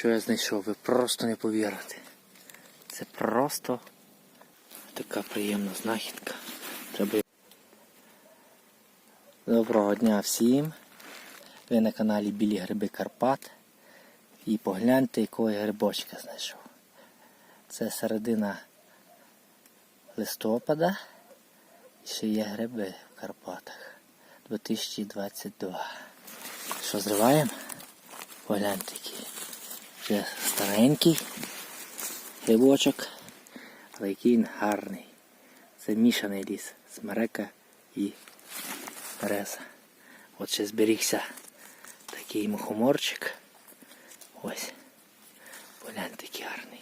що я знайшов, ви просто не повірите. Це просто така приємна знахідка. Треба... Доброго дня всім. Ви на каналі Білі Гриби Карпат. І погляньте, якого я грибочка знайшов. Це середина листопада. І ще є гриби в Карпатах. 2022. Що зриваємо? Погляньте який. Вже старенький грибочок, але який він гарний. Це мішаний ліс, смерека і береза. От ще зберігся такий мухоморчик. Ось. Погляньте, який гарний.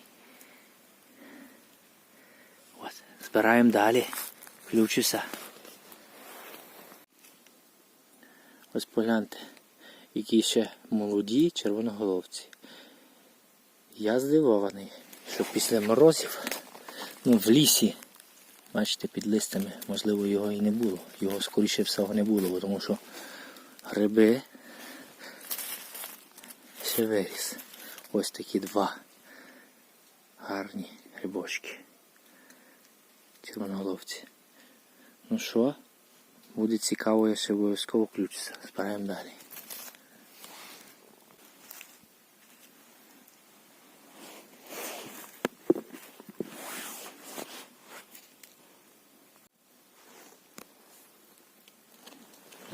От. Збираємо далі. Включуся. Ось погляньте, які ще молоді червоноголовці. Я здивований, що після морозів, ну в лісі, бачите, під листами, можливо, його і не було. Його скоріше всього не було, тому що гриби ще виріс. Ось такі два гарні грибочки. Червоноголовці. Ну що, буде цікаво, я ще обов'язково включуся. Збираємо далі.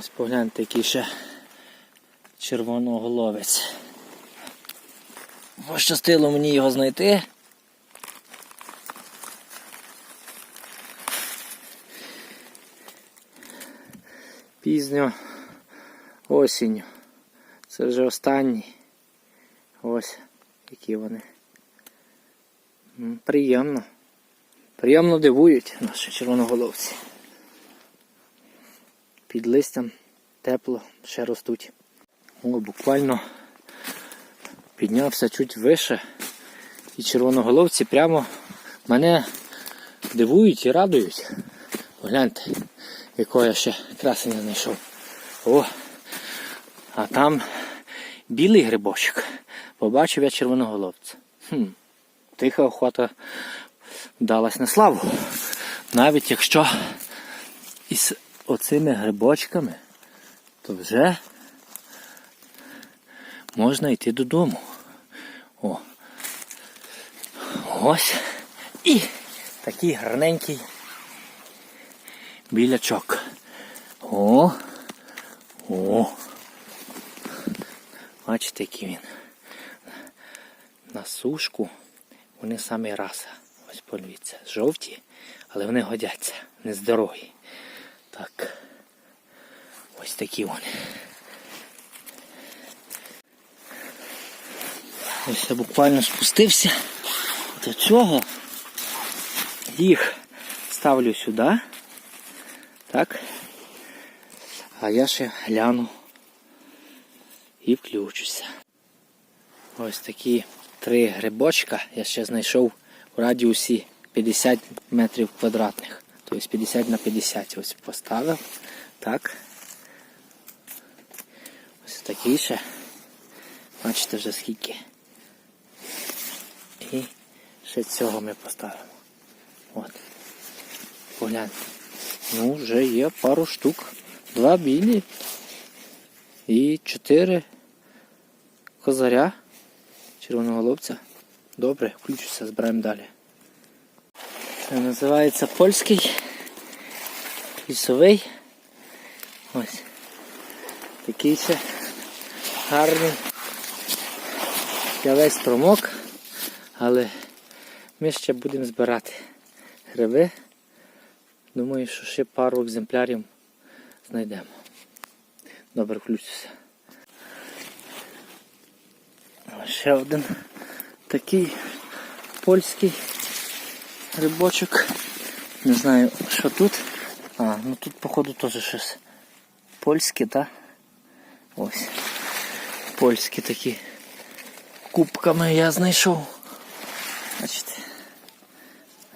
Ось погляньте, який ще червоноголовець. Пощастило мені його знайти. Пізньо осінню. Це вже останній. Ось які вони. Приємно. Приємно дивують наші червоноголовці. Під листям тепло, ще ростуть. О, буквально піднявся чуть вище. І червоноголовці прямо мене дивують і радують. Погляньте, якого я ще красення знайшов. О! А там білий грибочок. Побачив я червоноголовця. Хм, тиха охота вдалась на славу. Навіть якщо із оцими грибочками, то вже можна йти додому. О. Ось. І такий гарненький білячок. О. О. Бачите, який він. На сушку вони самі раз. Ось подивіться. Жовті, але вони годяться. Нездорові. Так. Ось такі вони. Ось я буквально спустився до цього. Їх ставлю сюди. Так. А я ще гляну і включуся. Ось такі три грибочка я ще знайшов у радіусі 50 метрів квадратних. Тобто 50 на 50 ось поставив. Так. Ось такий ще. Бачите вже скільки. І ще цього ми поставимо. От. Погляньте. Ну, вже є пару штук. Два білі і чотири козаря червоноголовця. Добре, включуся, збираємо далі. Називається польський лісовий. Ось. Такий ще гарний. Я весь промок, але ми ще будемо збирати гриби. Думаю, що ще пару екземплярів знайдемо. Добре, включуся. Ще один такий польський грибочок. Не знаю, що тут. А, ну тут, походу, теж щось польське, так? Ось. Польські такі кубками я знайшов. Бачите.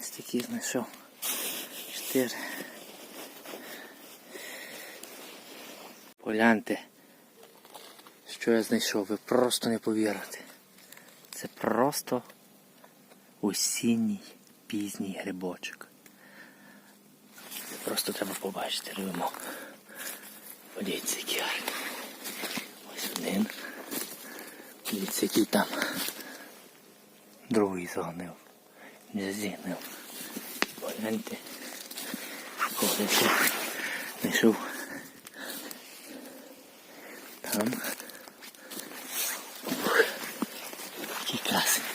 Ось такі знайшов. Чотири. Погляньте, що я знайшов, ви просто не повірите. Це просто осінній пізній грибочок. Просто треба побачити, рвемо. Подивіться, який гарний. Ось один. Подивіться, який там. Другий загнив. Не зігнив. Погляньте. Ходиться. Знайшов. Там. Ух. Який красивий.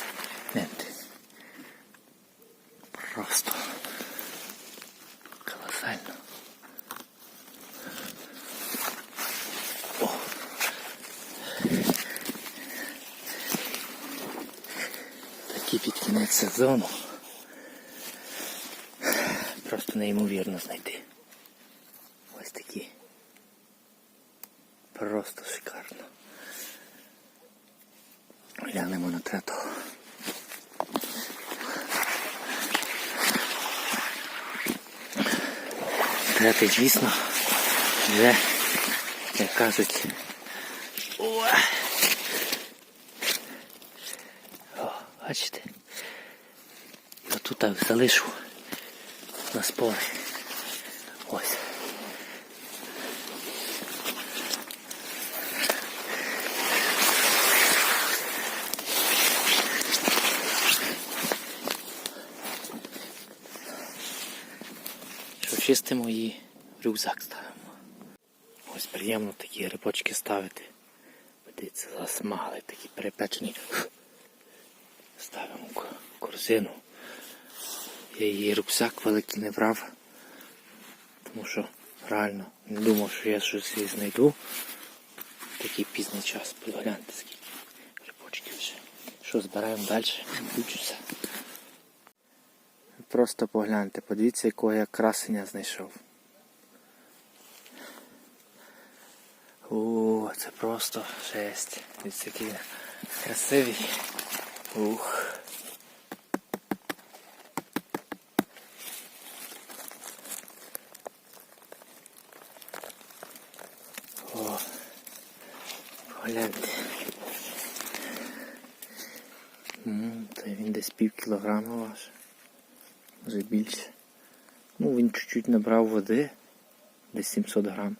Гляньте. Просто колосально. О. Такі під кінець сезону. Просто неймовірно знайти. Ось такі. Просто шикарно. Глянемо на третого. Третий, звісно, вже, як кажуть, бачите? Так залишу на спори. Ось. Що чистимо і рюкзак ставимо. Ось приємно такі рибочки ставити. Подивіться, засмагли, такі перепечені. Ставимо корзину. Я її рюкзак великий не брав, тому що реально не думав, що я щось її знайду. Такий пізній час. Погляньте скільки грибочків вже. Що збираємо далі? Включуся. Просто погляньте, подивіться, якого я красення знайшов. О, це просто жесть. Дивіться, який красивий. Ух. Погляньте. М, Та він десь пів кілограма ваш. Може більше. Ну, він чуть-чуть набрав води, десь 700 грам.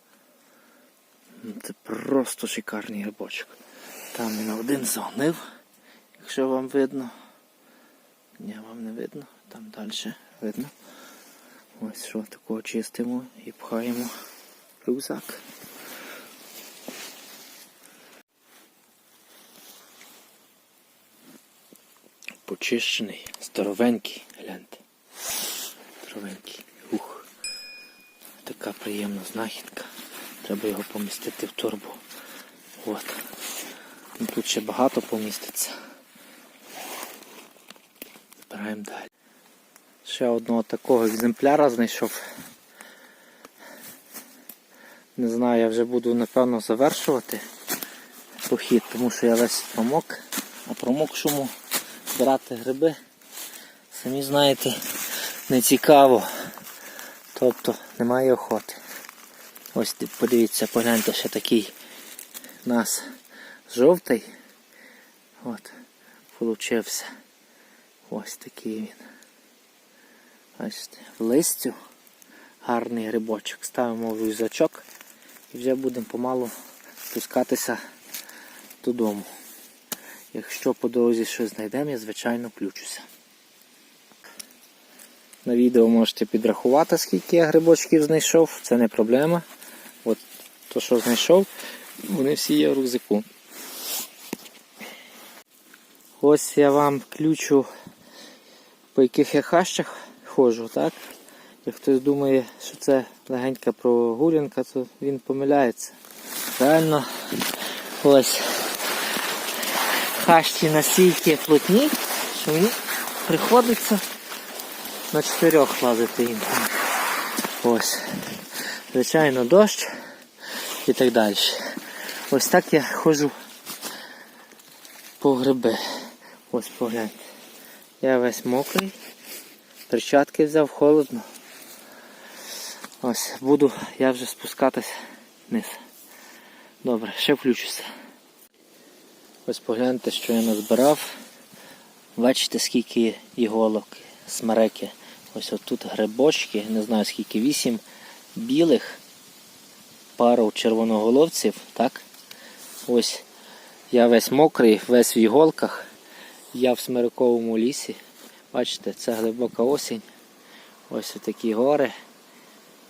Ну, Це просто шикарний грибочок. Там він один зогнив, якщо вам видно. Ні, вам не видно, там далі видно. Ось що такого чистимо і пхаємо рюкзак. Почищений, здоровенький, гляньте. Здоровенький. Ух. Така приємна знахідка. Треба його помістити в торбу. От. Ну, тут ще багато поміститься. Збираємо далі. Ще одного такого екземпляра знайшов. Не знаю, я вже буду напевно завершувати похід, тому що я весь промок, а промокшому збирати гриби, самі знаєте, не цікаво. Тобто немає охоти. Ось подивіться, погляньте, ще такий нас жовтий. От, получився. Ось такий він. Бачите, в листю гарний грибочок. Ставимо в рюкзачок і вже будемо помалу спускатися додому. Якщо по дорозі щось знайдемо, я звичайно включуся. На відео можете підрахувати, скільки я грибочків знайшов, це не проблема. От то, що знайшов, вони всі є в рюкзаку. Ось я вам включу, по яких я хащах ходжу, так? Як хтось думає, що це легенька прогулянка, то він помиляється. Реально ось хащі настільки плотні, що мені приходиться на чотирьох лазити їм. Ось. Звичайно, дощ і так далі. Ось так я ходжу по гриби. Ось погляньте. Я весь мокрий. Перчатки взяв холодно. Ось, буду я вже спускатись вниз. Добре, ще включуся. Ось погляньте, що я назбирав. Бачите, скільки іголок, смереки. Ось отут грибочки, не знаю скільки, вісім білих, пару червоноголовців, так? Ось я весь мокрий, весь в іголках. Я в смириковому лісі. Бачите, це глибока осінь. Ось такі гори.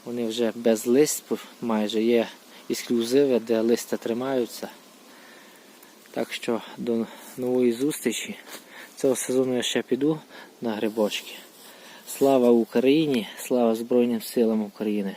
Вони вже без листу майже є ексклюзиви, де листя тримаються. Так що до нової зустрічі. Цього сезону я ще піду на грибочки. Слава Україні! Слава Збройним силам України!